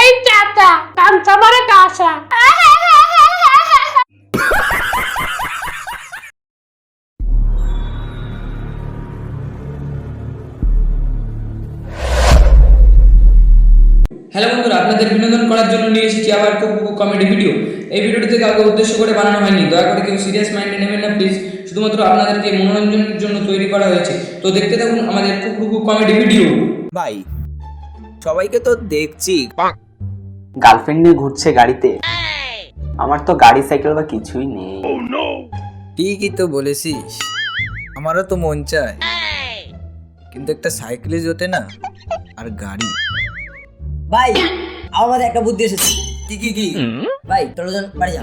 এই চাচা কাঞ্চা মারে কাঁচা। হ্যালো বন্ধুরা আপনাদের বিনোদন করার জন্য নিয়ে এসেছি আবার খুব কমেডি ভিডিও এই ভিডিওটিতে কাউকে উদ্দেশ্য করে বানানো হয়নি। দয়া করে কেউ সিরিয়াস মাইন্ডে নেবেন না প্লিজ শুধুমাত্র আপনাদেরকে মনোরঞ্জনের জন্য তৈরি করা হয়েছে। তো দেখতে থাকুন আমাদের খুব খুব কমেডি ভিডিও ভাই সবাইকে তো দেখছি। গার্লফ্রেন্ড নিয়ে ঘুরছে গাড়িতে। আমার তো গাড়ি সাইকেল বা কিছুই নেই। ঠিকই তো বলেছিস। আমারও তো মন চায়। কিন্তু একটা সাইকেলে যেতে না আর গাড়ি। ভাই আমার মাথায় একটা বুদ্ধি এসেছে। কি কি কি? ভাই তোর বাড়ি যা।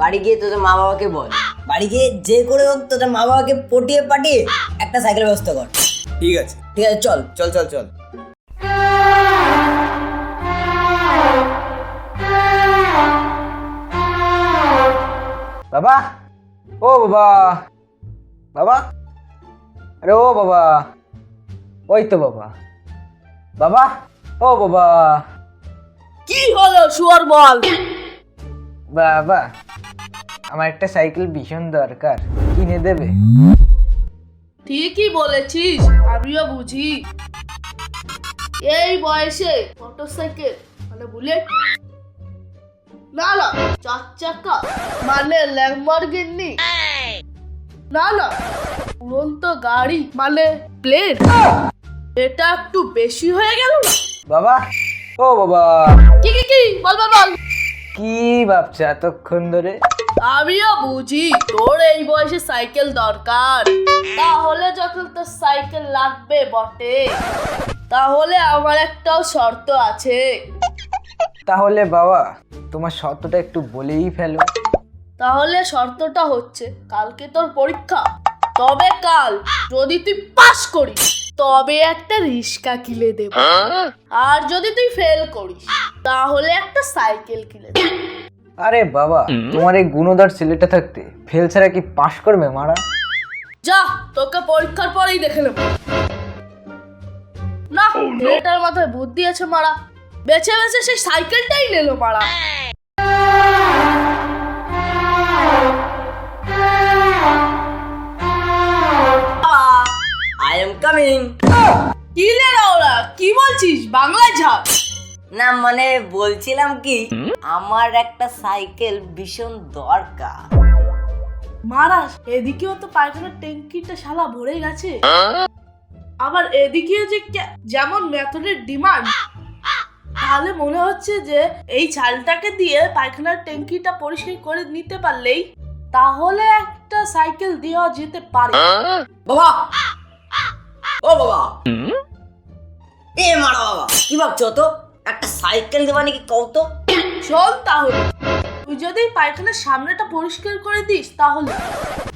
বাড়ি গিয়ে তোদের মা বাবাকে বল। বাড়ি গিয়ে যে করে হোক তোদের মা বাবাকে পটিয়ে পাঠিয়ে একটা সাইকেল ব্যবস্থা কর। ঠিক আছে। ঠিক আছে চল। চল চল চল। বাবা? ও বাবা। বাবা? আরে ও বাবা। ওই তো বাবা। বাবা? ও বাবা। কি হলো শুয়ার বল? বাবা। আমার একটা সাইকেল ভীষণ দরকার। কিনে দেবে? ঠিকই বলেছিস আমিও বুঝি। এই বয়সে মোটরসাইকেল মানে বুলেট? না না চার চাকা মানে ল্যাম্বরগিনি। না না উড়ন্ত গাড়ি মানে প্লেন। এটা একটু বেশি হয়ে গেল। বাবা ও বাবা। কি কি কি? বল বল বল। কি ভাবছ এতক্ষণ ধরে? আমিও বুঝি তোর এই বয়সে সাইকেল দরকার। তাহলে যখন তোর সাইকেল লাগবে বটে তাহলে আমার একটাও শর্ত আছে। তাহলে বাবা তোমার শর্তটা একটু বলেই ফেলো। তাহলে শর্তটা হচ্ছে কালকে তোর পরীক্ষা। তবে কাল যদি তুই পাস করিস তবে একটা রিক্সা কিনে দেব। আর যদি তুই ফেল করিস তাহলে একটা সাইকেল কিনে দেব। আরে বাবা তোমার এই গুণধর ছেলেটা থাকতে ফেল ছাড়া কি পাশ করবে মারা? যা তোকে পরীক্ষার পরেই দেখে নেব। না মেয়েটার মাথায় বুদ্ধি আছে মারা। বেছে বেছে সেই সাইকেলটাই নিল মারা। আই এম কামিং কি রে ওরা কি বলছিস? বাংলায় ঝাপ। না মানে বলছিলাম কি আমার একটা সাইকেল ভীষণ দরকার। মারাস এদিকেও তো পায়খানার ট্যাঙ্কিটা শালা ভরে গেছে। আবার এদিকেও যে যেমন মেথডের ডিমান্ড তাহলে মনে হচ্ছে যে এই চালটাকে দিয়ে পায়খানার ট্যাঙ্কিটা পরিষ্কার করে নিতে পারলেই তাহলে একটা সাইকেল দেওয়া যেতে পারে। বাবা! ও বাবা! এ মারা বাবা! কি ভাবছ তো? একটা সাইকেল দেবা নাকি কও তো শোন তাহলে তুই যদি পায়খানার সামনেটা পরিষ্কার করে দিস তাহলে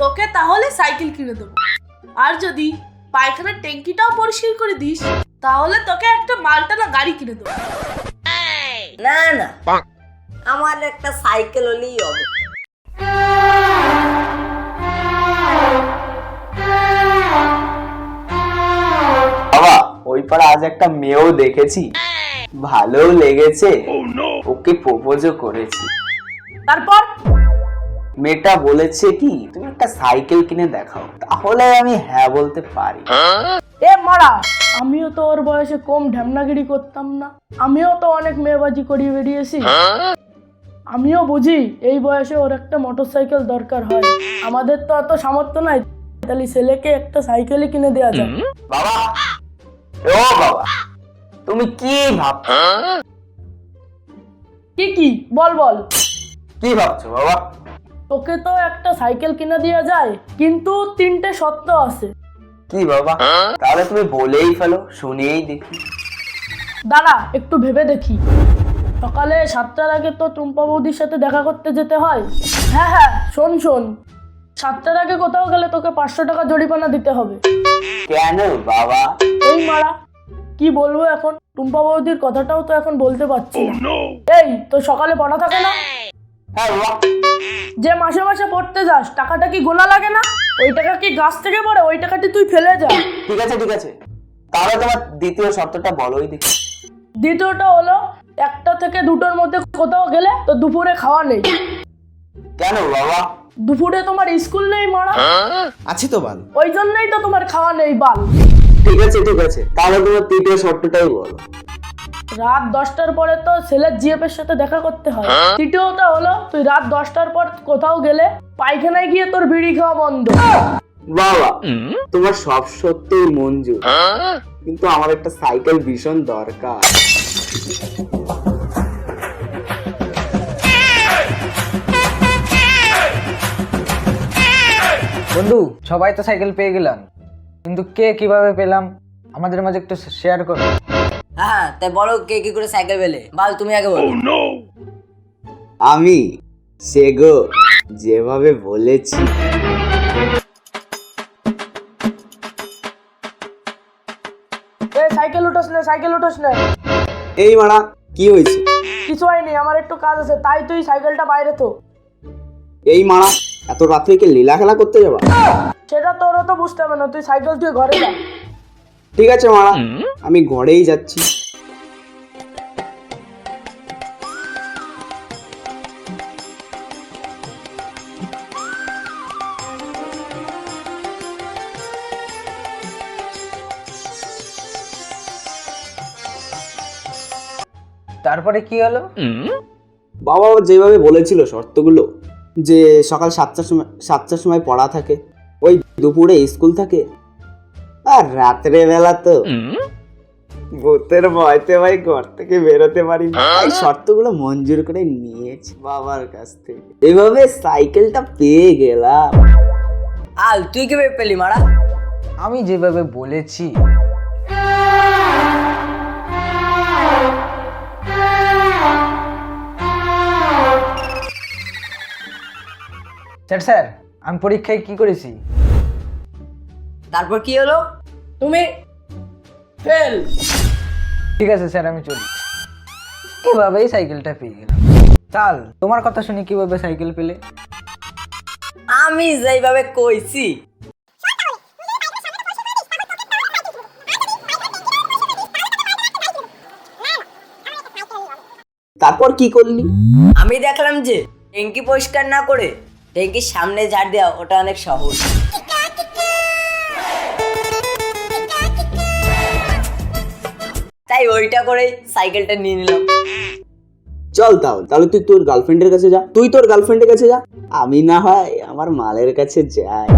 তোকে তাহলে সাইকেল কিনে দেবো। আর যদি পায়খানার ট্যাঙ্কিটাও পরিষ্কার করে দিস তাহলে তোকে একটা মালটানা গাড়ি কিনে দেবো। না না। আমার একটা সাইকেল হলেই হবে। বাবা ওই পাড়া আজ একটা মেয়েও দেখেছি। ভালো লেগেছে। ওকে প্রপোজও করেছি। তারপর? মেয়েটা বলেছে কি তুমি একটা সাইকেল কিনে দেখাও তাহলে আমি হ্যাঁ বলতে পারি। এ মারা আমিও তো ওর বয়সে কম ঢ্যামনাগিরি করতাম না। আমিও তো অনেক মেয়েবাজি করিয়ে বেরিয়েছি আমিও বুঝি এই বয়সে ওর একটা মোটরসাইকেল দরকার হয়। আমাদের তো অত সামর্থ্য নাই তাহলে ছেলেকে একটা সাইকেলই কিনে দেওয়া যায় বাবা ও বাবা। তুমি কি ভাবছ? কি কি? বল বল। কি ভাবছ বাবা? তোকে তো একটা সাইকেল কিনে দেওয়া যায় কিন্তু তিনটে শর্ত আছে। কি বাবা? তাহলে তুমি বলেই ফেলো শুনেই দেখি। দাঁড়া একটু ভেবে দেখি। সকালে সাতটার আগে তো টুম্পা বৌদির সাথে দেখা করতে যেতে হয়। হ্যাঁ হ্যাঁ শোন শোন। সাতটার আগে কোথাও গেলে তোকে পাঁচশো টাকা জরিমানা দিতে হবে। কেন বাবা? এই মারা কি বলব এখন? টুম্পা বৌদির কথাটাও তো এখন বলতে পারছি না। এই তো সকালে পড়া থাকে না? হ্যাঁ যে মাসে মাসে পড়তে যাস টাকাটা কি গোনা লাগে না? ওই টাকা কি গাছ থেকে পড়ে? ওই টাকাটি তুই ফেলে যা। ঠিক আছে ঠিক আছে। তাহলে তোমার দ্বিতীয় শর্তটা বলোই দেখি দ্বিতীয়টা হলো একটা থেকে দুটোর মধ্যে কোথাও গেলে তো দুপুরে খাওয়া নেই। কেন বাবা? দুপুরে তোমার স্কুল নেই মারা। আছে তো বাল। ওই জন্যই তো তোমার খাওয়া নেই বাল। ঠিক আছে ঠিক আছে। তাহলে তোমার তৃতীয় শর্তটাই বলো। রাত দশটার পরে তো ছেলের জিএফ এর সাথে দেখা করতে হয়। তৃতীয়টা হলো তুই রাত দশটার পর কোথাও গেলে পায়খানায় গিয়ে তোর বিড়ি খাওয়া বন্ধ। বাবা তোমার সব সত্যিই মঞ্জুর। কিন্তু আমার একটা সাইকেল ভীষণ দরকার। বন্ধু সবাই তো সাইকেল পেয়ে গেলাম। কিন্তু কে কীভাবে পেলাম? আমাদের মাঝে একটু শেয়ার করো। হ্যাঁ তাই বলো কে কি করে সাইকেল পেলে? বাল তুমি আগে বলো। আমি সেগো যেভাবে বলেছি। এ সাইকেল উঠোস না সাইকেল উঠোস না। এই মারা কি হয়েছে? কিছু হয়নি আমার একটু কাজ আছে তাই তুই সাইকেলটা বাইরে তো এই মারা এত রাত্রে কি লীলা খেলা করতে যাবা? সেটা তোরও তো বুঝতে হবে না তুই সাইকেল তুই ঘরে যা। ঠিক আছে মারা। আমি ঘরেই যাচ্ছি। তারপরে কি হলো? বাবা যেভাবে বলেছিল শর্তগুলো যে সকাল সাতটার সময় সাতটার সময় পড়া থাকে ওই দুপুরে স্কুল থাকে আর রাত্রে বেলা তো ভূতের ভয়তে ভাই ঘর থেকে বেরোতে পারি না। এই শর্তগুলো মঞ্জুর করে নিয়েছি বাবার কাছ থেকে। এভাবে সাইকেলটা পেয়ে গেলাম। আল তুই কীভাবে পেলি মারা? আমি যেভাবে বলেছি। স্যার স্যার আমি পরীক্ষায় কি করেছি? তারপর কি হলো? তুমি ফেল ঠিক আছে স্যার আমি চলি। এভাবেই সাইকেলটা পেয়ে গেলাম? চাল তোমার কথা শুনে কীভাবে সাইকেল পেলে? আমি যেইভাবে কইছি। তারপর কি করলি? আমি দেখলাম যে ট্যাঙ্কি পরিষ্কার না করে ট্যাঙ্কির সামনে ঝাড় দেওয়া ওটা অনেক সহজ। তাই ওইটা করে সাইকেলটা নিয়ে নিলাম। চল তাহলে তাহলে তুই তোর গার্লফ্রেন্ডের কাছে যা। তুই তোর গার্লফ্রেন্ডের কাছে যা। আমি না হয় আমার মালের কাছে যাই।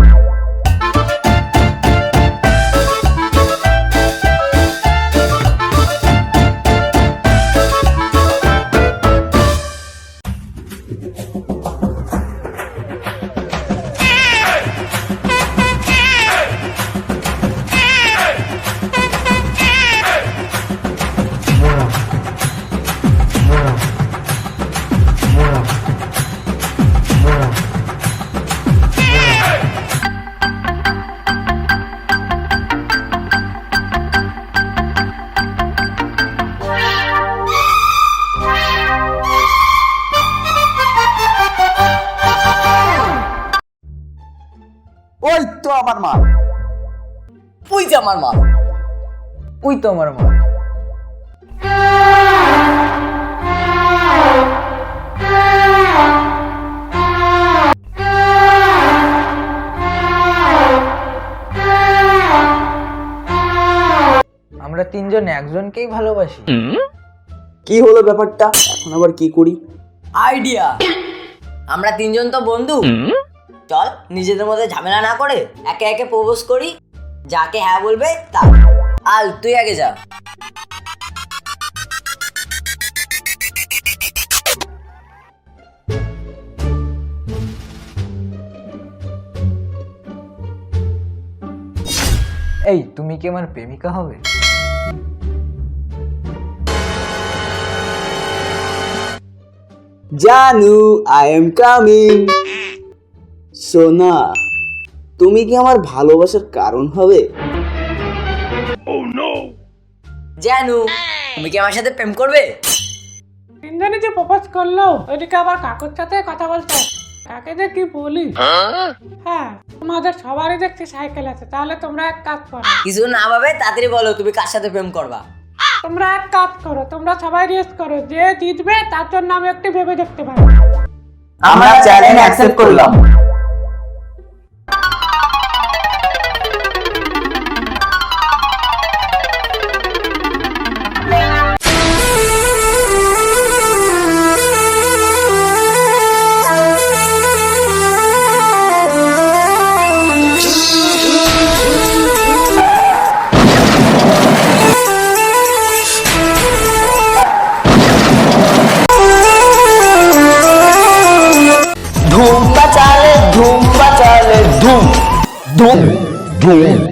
আমার মাল পুই যে আমার মাল ওই তো আমার মা। আমরা তিনজন একজনকেই ভালোবাসি। কি হলো ব্যাপারটা? এখন আবার কি করি? আইডিয়া! আমরা তিনজন তো বন্ধু। চল নিজেদের মধ্যে ঝামেলা না করে একে একে প্রপোজ করি যাকে হ্যাঁ বলবে তা। আল তুই আগে যা। এই তুমি কি আমার প্রেমিকা হবে? জানু আই এম কামিং সোনা তুমি কি আমার ভালোবাসার কারণ হবে? জানু তুমি কি আমার সাথে প্রেম করবে? তিনজনে যে প্রপোজ করল ওইদিকে আবার কাকুর সাথে কথা বলছে। কাকে যে কি বলি? হ্যাঁ তোমাদের সবারই দেখছি সাইকেল আছে তাহলে তোমরা এক কাজ করো। কিছু না ভাবে তাড়াতাড়ি বলো তুমি কার সাথে প্রেম করবা? তোমরা এক কাজ করো তোমরা সবাই রেস করো যে জিতবে তার জন্য আমি একটু ভেবে দেখতে পারি আমরা চ্যালেঞ্জ অ্যাকসেপ্ট করলাম। ধুম